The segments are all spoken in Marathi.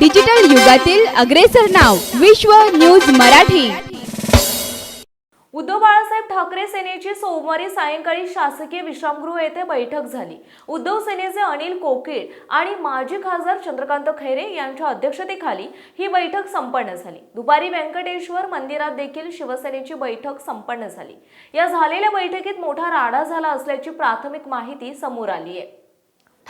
डिजिटल युगातील अग्रेसर नाव विश्व न्यूज मराठी. उद्धव बाळासाहेब ठाकरे सेनेची सोमवारी सायंकाळी शासकीय विश्रामगृह येथे बैठक झाली. उद्धव सेनेचे अनिल कोकीळ आणि माजी खासदार चंद्रकांत खैरे यांच्या अध्यक्षतेखाली ही बैठक संपन्न झाली. दुपारी व्यंकटेश्वर मंदिरात देखील शिवसेनेची बैठक संपन्न झाली. या झालेल्या बैठकीत मोठा राडा झाला असल्याची प्राथमिक माहिती समोर आली आहे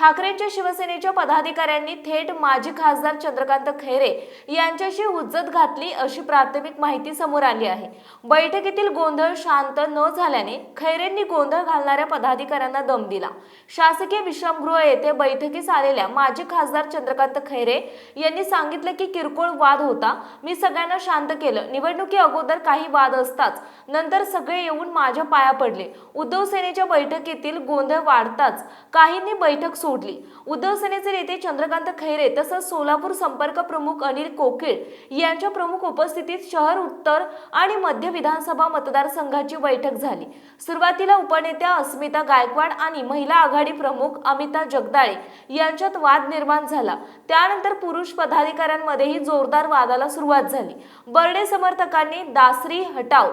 ठाकरेंच्या शिवसेनेच्या पदाधिकाऱ्यांनी थेट माजी खासदार चंद्रकांत खैरे यांच्याशी हुज्जत घातली अशी प्राथमिक माहिती समोर आली आहे. बैठकीतील गोंधळ शांत न झाल्याने खैरेंनी गोंधळ घालणाऱ्या पदाधिकाऱ्यांना दम दिला. शासकीय विश्रामगृह येथे बैठकीस आलेल्या माजी खासदार चंद्रकांत खैरे यांनी सांगितलं की किरकोळ वाद होता. मी सगळ्यांना शांत केलं. निवडणुकी अगोदर काही वाद असताच नंतर सगळे येऊन माझ्या पाया पडले. उद्धव सेनेच्या बैठकीतील गोंधळ वाढताच काहींनी बैठक सोडली. उद्धव सेनेचे नेते चंद्रकांत खैरे तसंच सोलापूर संपर्क प्रमुख अनिल कोकीळ यांच्या प्रमुख उपस्थितीत शहर उत्तर आणि मध्य विधानसभा मतदारसंघाची बैठक झाली. सुरुवातीला उपनेत्या अस्मिता गायकवाड आणि महिला आघाडी प्रमुख अमिता जगदाळे यांच्यात वाद निर्माण झाला. त्यानंतर पुरुष पदाधिकाऱ्यांमध्येही जोरदार वादाला सुरुवात झाली. बर्डे समर्थकांनी दासरी हटाव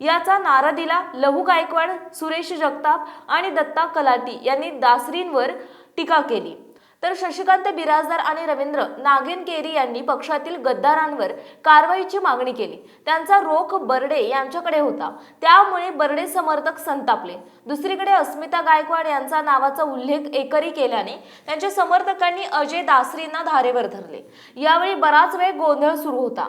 याचा नारा दिला. लहू गायकवाड सुरेश जगताप आणि दत्ता कलाटी यांनी दासरींवर टीका केली. तर शशिकांत बिराजदार आणि रवींद्र नागेनकेरी यांनी पक्षातील गद्दारांवर कारवाईची मागणी केली. त्यांचा रोख बर्डे यांच्याकडे होता. त्यामुळे बर्डे समर्थक संतापले. दुसरीकडे अस्मिता गायकवाड यांचा नावाचा उल्लेख एकरी केल्याने त्यांच्या समर्थकांनी अजय दासरींना धारेवर धरले. यावेळी बराच वेळ गोंधळ सुरू होता.